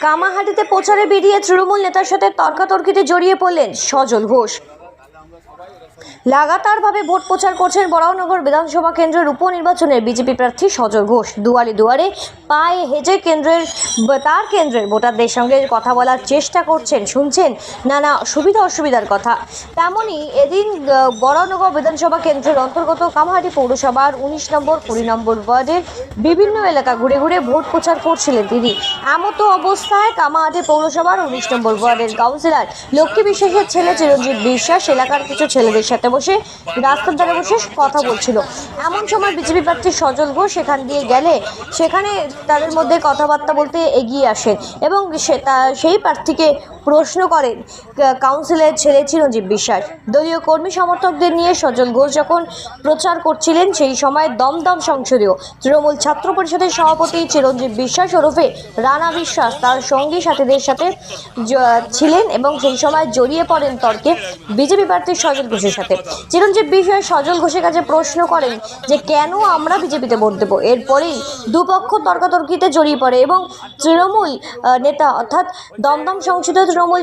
কামাহাটিতে প্রচারে বেরিয়ে তৃণমূল নেতার সাথে তর্কাতর্কিতে জড়িয়ে পড়লেন সজল ঘোষ। লাগাতারভাবে ভোট প্রচার করছেন বরাহনগর বিধানসভা কেন্দ্রের উপনির্বাচনের বিজেপি প্রার্থী সজল ঘোষ। দুয়ারে দুয়ারে পায়ে হেজে কেন্দ্রের, তার কেন্দ্রের ভোটারদের সঙ্গে কথা বলার চেষ্টা করছেন, শুনছেন নানা সুবিধা অসুবিধার কথা। তেমনই এদিন বরাহনগর বিধানসভা কেন্দ্রের অন্তর্গত কামাহাটি পৌরসভার উনিশ নম্বর, কুড়ি নম্বর ওয়ার্ডের বিভিন্ন এলাকা ঘুরে ঘুরে ভোট প্রচার করছিলেন তিনি। এমতো অবস্থায় কামাহাটি পৌরসভার উনিশ নম্বর ওয়ার্ডের কাউন্সিলর লক্ষ্মী বিশ্বাসের ছেলে চিরঞ্জিত বিশ্বাস, এলাকার কিছু ছেলেদের সাথে বসে, রাস্তার ধারে বসে কথা বলছিল। এমন সময় বিজেপি প্রার্থী সজল ঘোষ সেখান দিয়ে গেলে, সেখানে তাদের মধ্যে কথাবার্তা বলতে এগিয়ে আসেন এবং সে তা- সেই প্রার্থীকে প্রশ্ন করেন কাউন্সিলের ছেলে চিরঞ্জীব বিশ্বাস। দলীয় কর্মী সমর্থকদের নিয়ে সজল ঘোষ যখন প্রচার করছিলেন, সেই সময় দমদম সংসদীয় তৃণমূল ছাত্র পরিষদের সভাপতি চিরঞ্জীব বিশ্বাস ওরফে রানা বিশ্বাস তার সঙ্গী সাথীদের সাথে ছিলেন এবং সেই সময় জড়িয়ে পড়েন তর্কে বিজেপি প্রার্থী সজল ঘোষের সাথে। চিরঞ্জীব বিশ্বাস সজল ঘোষের কাছে প্রশ্ন করেন যে কেন আমরা বিজেপিতে ভোট দেবো? এরপরেই দুপক্ষ তর্কাতর্কিতে জড়িয়ে পড়ে এবং তৃণমূল নেতা অর্থাৎ দমদম সংসদীয় তৃণমূল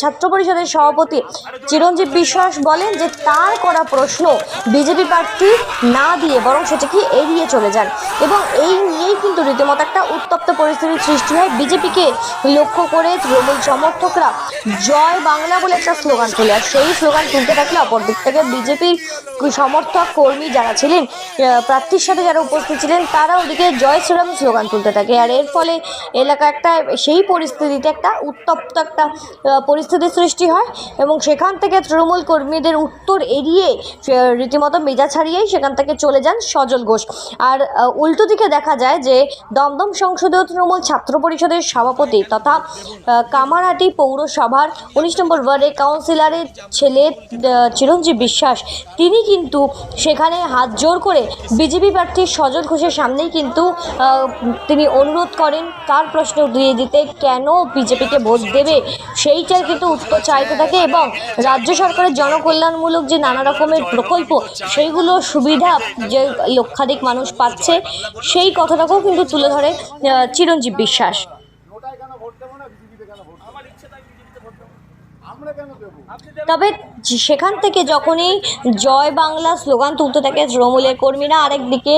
ছাত্র পরিষদের সভাপতি চিরঞ্জীব বিশ্বাস বলেন যে তার করা প্রশ্ন বিজেপি প্রার্থী না দিয়ে বরং সেটাকে এড়িয়ে চলে যান। এবং এই নিয়েই কিন্তু রীতিমতো একটা উত্তপ্ত পরিস্থিতির সৃষ্টি হয় বিজেপিকে। লক্ষ্য করে তৃণমূল সমর্থকরা জয় বাংলা বলে একটা স্লোগান তোলে, আর সেই স্লোগান তুলতে থাকলে অপর দিক থেকে বিজেপির সমর্থক কর্মী যারা ছিলেন প্রার্থীর সাথে যারা উপস্থিত ছিলেন তারা ওদিকে জয় শ্রীরাম স্লোগান তুলতে থাকে। আর এর ফলে এলাকা একটা সেই পরিস্থিতিতে একটা উত্তপ্ত একটা পরিস্থিতির সৃষ্টি হয় এবং সেখান থেকে তৃণমূল কর্মীদের উত্তর এড়িয়ে রীতিমতো মেজা ছাড়িয়েই সেখান থেকে চলে যান সজল ঘোষ। আর উল্টো দিকে দেখা যায় যে দমদম সংসদীয় তৃণমূল ছাত্র পরিষদের সভাপতি তথা কামারহাটি পৌরসভার উনিশ নম্বর ওয়ার্ডের কাউন্সিলরের ছেলে আহ, চিরঞ্জীব বিশ্বাস। তিনি কিন্তু সেখানে হাত জোর করে বিজেপি প্রার্থী সজল ঘোষের সামনেই কিন্তু তিনি অনুরোধ করেন, তার প্রশ্ন দিয়ে দিতে কেন বিজেপিকে ভোট দেবে? সেইটার কিন্তু উত্তর চাইতে থাকে এবং রাজ্য সরকারের জনকল্যাণমূলক যে নানা রকমের প্রকল্প, সেইগুলো সুবিধা যে লক্ষাধিক মানুষ পাচ্ছে, সেই কথাটাকেও কিন্তু তুলে ধরে চিরঞ্জীব বিশ্বাস নোটায় কেন ভোট দেবো না বিজেপিতে কেন ভোট আমার ইচ্ছে তাই বিজেপিতে ভোট দেবো আমরা কেন দেবো তবে সেখান থেকে যখনই জয় বাংলা স্লোগান তুলতে থাকে তৃণমূলের কর্মীরা আরেকদিকে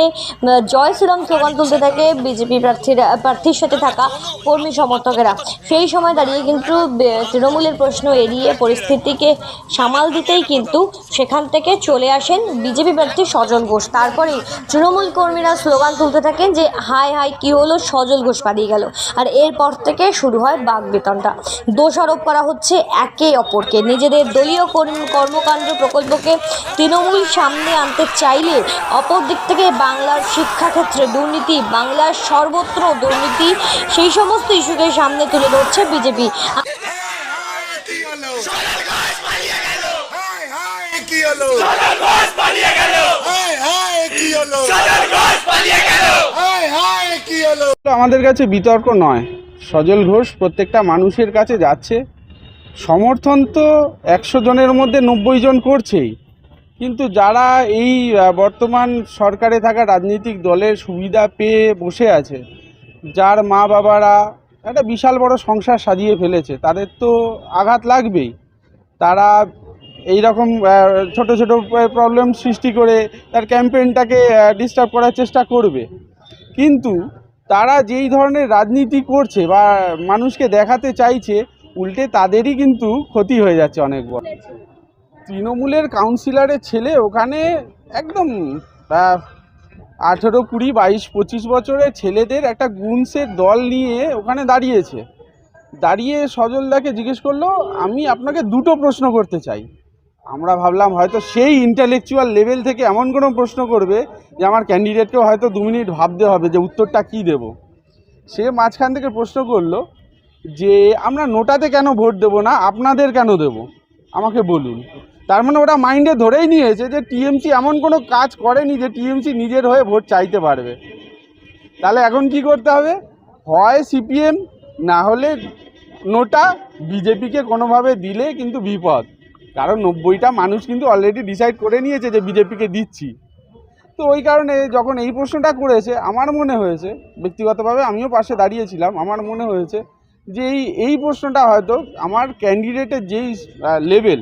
জয় শ্রীরাম স্লোগান তুলতে থাকে বিজেপি প্রার্থীরা প্রার্থীর সাথে থাকা কর্মী সমর্থকেরা। সেই সময় দাঁড়িয়ে কিন্তু তৃণমূলের প্রশ্ন এড়িয়ে পরিস্থিতিকে সামাল দিতেই কিন্তু সেখান থেকে চলে আসেন বিজেপি প্রার্থী সজল ঘোষ। তারপরেই তৃণমূল কর্মীরা স্লোগান তুলতে থাকেন যে হাই হাই কী হলো? সজল ঘোষ পালিয়ে গেল। আর এরপর থেকে শুরু হয় বাঘ বেতনটা। দোষারোপ করা হচ্ছে একে অপরকে নিজেদের দলীয় কর্ম- কর্মকাণ্ড প্রকল্পকে তৃণমূল সামনে আনতে চাইলে অপর দিক থেকে বাংলার শিক্ষাক্ষেত্রে দুর্নীতি, বাংলার সর্বত্র দুর্নীতি, সেই সমস্ত ইস্যুকে সামনে তুলে ধরছে বিজেপি। আমাদের কাছে বিতর্ক নয়। সজল ঘোষ প্রত্যেকটা মানুষের কাছে যাচ্ছে। সমর্থন তো একশো জনের মধ্যে নব্বই জন করছেই। কিন্তু যারা এই বর্তমান সরকারে থাকা রাজনৈতিক দলের সুবিধা পেয়ে বসে আছে, যার মা বাবারা একটা বিশাল বড় সংসার সাজিয়ে ফেলেছে, তাদের তো আঘাত লাগবেই। তারা এই রকম ছোট ছোট প্রবলেম সৃষ্টি করে তার ক্যাম্পেইনটাকে ডিস্টার্ব করার চেষ্টা করবে। কিন্তু তারা যেই ধরনের রাজনীতি করছে বা মানুষকে দেখাতে চাইছে উল্টে তাদেরই কিন্তু ক্ষতি হয়ে যাচ্ছে অনেক বড়। তৃণমূলের কাউন্সিলরের ছেলে ওখানে একদম আঠেরো কুড়ি বাইশ পঁচিশ বছরের ছেলেদের একটা গুনসের দল নিয়ে ওখানে দাঁড়িয়েছে। দাঁড়িয়ে সজলদাকে জিজ্ঞেস করল, আমি আপনাকে দুটো প্রশ্ন করতে চাই। আমরা ভাবলাম হয়তো সেই ইন্টেলেকচুয়াল লেভেল থেকে এমন কোনো প্রশ্ন করবে যে আমার ক্যান্ডিডেটকেও হয়তো দু মিনিট ভাবতে হবে যে উত্তরটা কী দেব। সে মাঝখান থেকে প্রশ্ন করল যে আমরা নোটাতে কেন ভোট দেবো না, আপনাদের কেন দেব? আমাকে বলুন। তার মানে ওরা মাইন্ডে ধরেই নিয়েছে যে টিএমসি এমন কোনো কাজ করেনি যে টিএমসি নিজের হয়ে ভোট চাইতে পারবে। তাহলে এখন কি করতে হবে? হয় সিপিএম, না হলে নোটা বিজেপিকে কোনোভাবে দিলে কিন্তু বিপদ। কারণ নব্বইটা মানুষ কিন্তু অলরেডি ডিসাইড করে নিয়েছে যে বিজেপিকে দিচ্ছি। তো ওই কারণে যখন এই প্রশ্নটা করেছে, আমার মনে হয়েছে, ব্যক্তিগতভাবে আমিও পাশে দাঁড়িয়েছিলাম, আমার মনে হয়েছে যে এই এই প্রশ্নটা হয়তো আমার ক্যান্ডিডেটের যেই লেভেল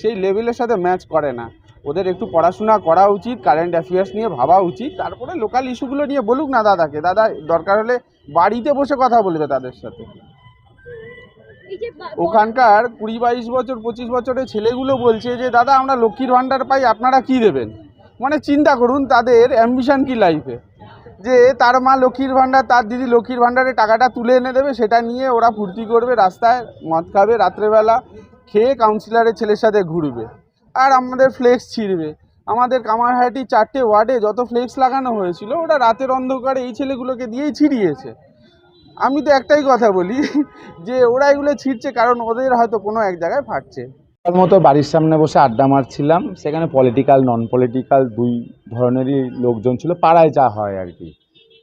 সেই লেভেলের সাথে ম্যাচ করে না। ওদের একটু পড়াশোনা করা উচিত কারেন্ট অ্যাফেয়ার্স নিয়ে ভাবা উচিত তারপরে লোকাল ইস্যুগুলো নিয়ে বলুক না দাদাকে। দাদা দরকার হলে বাড়িতে বসে কথা বলবে তাদের সাথে। ওখানকার কুড়ি বাইশ বছর পঁচিশ বছরের ছেলেগুলো বলছে যে দাদা আমরা লক্ষ্মীর ভাণ্ডার পাই আপনারা কি দেবেন? মানে চিন্তা করুন তাদের অ্যাম্বিশন কি লাইফে যে তার মা লক্ষ্মীর ভাণ্ডার, তার দিদি লক্ষ্মীর ভাণ্ডারে টাকাটা তুলে এনে দেবে, সেটা নিয়ে ওরা ফুর্তি করবে, রাস্তায় মদ খাবে, রাত্রেবেলা খেয়ে কাউন্সিলরের ছেলের সাথে ঘুরবে। আর আমাদের ফ্লেক্স ছিঁড়বে। আমাদের কামারহাটি চারটে ওয়ার্ডে যত ফ্লেক্স লাগানো হয়েছিল, ওটা রাতের অন্ধকারে এই ছেলেগুলোকে দিয়েই ছিঁড়িয়েছে। আমি তো একটাই কথা বলি, যে, ওরা এগুলো ছিঁড়ছে কারণ ওদের হয়তো কোনো এক জায়গায় ফাটছে। মতো বাড়ির সামনে বসে আড্ডা মারছিলাম। সেখানে পলিটিক্যাল নন পলিটিক্যাল দুই ধরনেরই লোকজন ছিল। পাড়ায় যা হয় আর কি।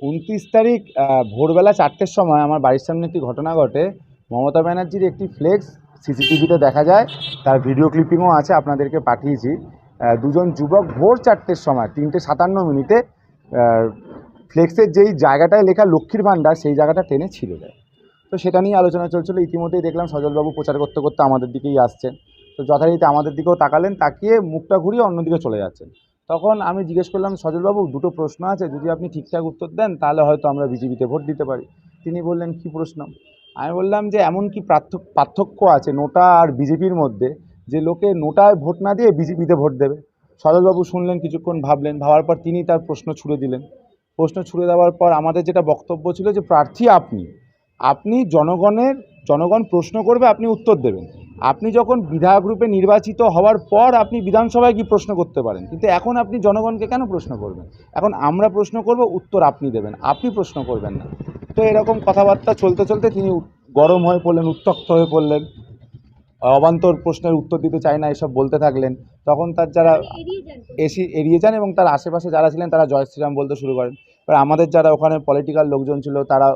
উনত্রিশ তারিখ ভোরবেলা চারটের সময় আমার বাড়ির সামনে একটি ঘটনা ঘটে। মমতা ব্যানার্জির একটি ফ্লেক্স সিসিটিভিতে দেখা যায়। তার ভিডিও ক্লিপিংও আছে, আপনাদেরকে পাঠিয়েছি। দুজন যুবক ভোর চারটের সময়, তিনটে সাতান্ন মিনিটে ফ্লেক্সের যেই জায়গাটায় লেখা লক্ষ্মীর ভাণ্ডার, সেই জায়গাটা টেনে ছিঁড়ে দেয়। তো সেটা নিয়ে আলোচনা চলছিল। ইতিমধ্যেই দেখলাম সজলবাবু প্রচার করতে করতে আমাদের দিকেই আসছেন। তো যথারীতি আমাদের দিকেও তাকালেন, তাকিয়ে মুখটা ঘুরিয়ে অন্যদিকে চলে যাচ্ছেন। তখন আমি জিজ্ঞেস করলাম, সজলবাবু, দুটো প্রশ্ন আছে, যদি আপনি ঠিকঠাক উত্তর দেন, তাহলে হয়তো আমরা বিজেপিতে ভোট দিতে পারি। তিনি বললেন, কি প্রশ্ন? আমি বললাম যে, এমন কি পার্থক্য আছে নোটা আর বিজেপির মধ্যে, যে লোকে নোটায় ভোট না দিয়ে বিজেপিতে ভোট দেবে? সজলবাবু শুনলেন কিছুক্ষণ, ভাবলেন, ভাবার পর তিনি তার প্রশ্ন ছুড়ে দিলেন। প্রশ্ন ছুড়ে দেওয়ার পর আমাদের যেটা বক্তব্য ছিল যে, প্রার্থী আপনি আপনি জনগণের, জনগণ প্রশ্ন করবে, আপনি উত্তর দেবেন। আপনি যখন বিধায়ক রূপে নির্বাচিত হওয়ার পর আপনি বিধানসভায় কি প্রশ্ন করতে পারেন কিন্তু এখন আপনি জনগণকে কেন প্রশ্ন করবেন? এখন আমরা প্রশ্ন করব উত্তর আপনি দেবেন আপনি প্রশ্ন করবেন না। তো এরকম কথাবার্তা চলতে চলতে তিনি গরম হয়ে পড়লেন উত্তক্ত হয়ে পড়লেন অবান্তর প্রশ্নের উত্তর দিতে চায় না এসব বলতে থাকলেন। তখন তার যারা এসি এড়িয়ে যান এবং তার আশেপাশে যারা ছিলেন তারা জয় শ্রীরাম বলতে শুরু করেন। এবার আমাদের যারা ওখানে পলিটিক্যাল লোকজন ছিল তারা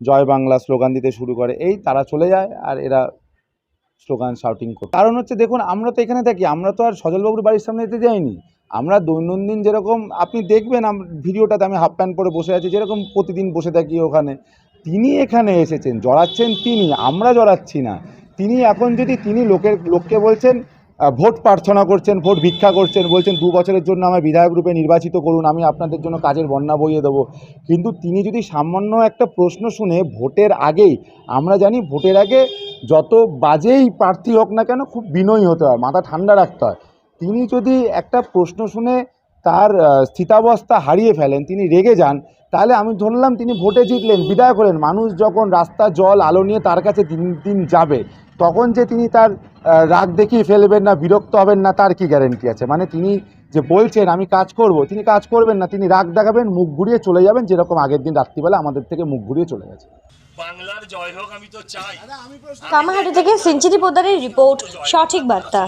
জয় বাংলা স্লোগান দিতে শুরু করে। এই তারা চলে যায় আর এরা স্লোগান শাউটিং করে। কারণ হচ্ছে দেখুন, আমরা তো এখানে থাকি, আমরা তো আর সজলবাবুর বাড়ির সামনে যেতে যাইনি। আমরা দৈনন্দিন যেরকম, আপনি দেখবেন ভিডিওটাতে আমি হাফ প্যান্ট পরে বসে আছি, যেরকম প্রতিদিন বসে থাকি ওখানে। তিনি এখানে এসেছেন, জড়াচ্ছেন তিনি, আমরা জড়াচ্ছি না। তিনি এখন যদি, তিনি লোকের, লোককে বলছেন ভোট প্রার্থনা করছেন, ভোট ভিক্ষা করছেন, বলছেন দু বছরের জন্য আমার বিধায়ক রূপে নির্বাচিত করুন, আমি আপনাদের জন্য কাজের বন্যা বইয়ে দেবো। কিন্তু তিনি যদি সামান্য একটা প্রশ্ন শুনে ভোটের আগেই, আমরা জানি ভোটের আগে যত বাজেই প্রার্থী হোক না কেন খুব বিনয়ী হতে হয়, মাথা ঠান্ডা রাখতে হয়। তিনি যদি একটা প্রশ্ন শুনে তার স্থিতাবস্থা হারিয়ে ফেলেন, তিনি রেগে যান, তাহলে আমি ধরলাম তিনি ভোটে জিতলেন বিদায় করেন মানুষ যখন রাস্তা, জল, আলো নিয়ে তার কাছে দিন দিন যাবে তখন যে তিনি তার রাগ দেখিয়ে ফেলবেন না বিরক্ত হবেন না তার কি গ্যারেন্টি আছে? মানে তিনি যে বলছেন আমি কাজ করব তিনি কাজ করবেন না তিনি রাগ দেখাবেন মুখ ঘুরিয়ে চলে যাবেন যেরকম আগের দিন রাত্রিবেলা আমাদের থেকে মুখ ঘুরিয়ে চলে গেছে। বাংলার জয় হোক আমি তো চাই। কামাহাটি থেকে সিঞ্চিতি পোদ্দারের রিপোর্ট সঠিক বার্তা।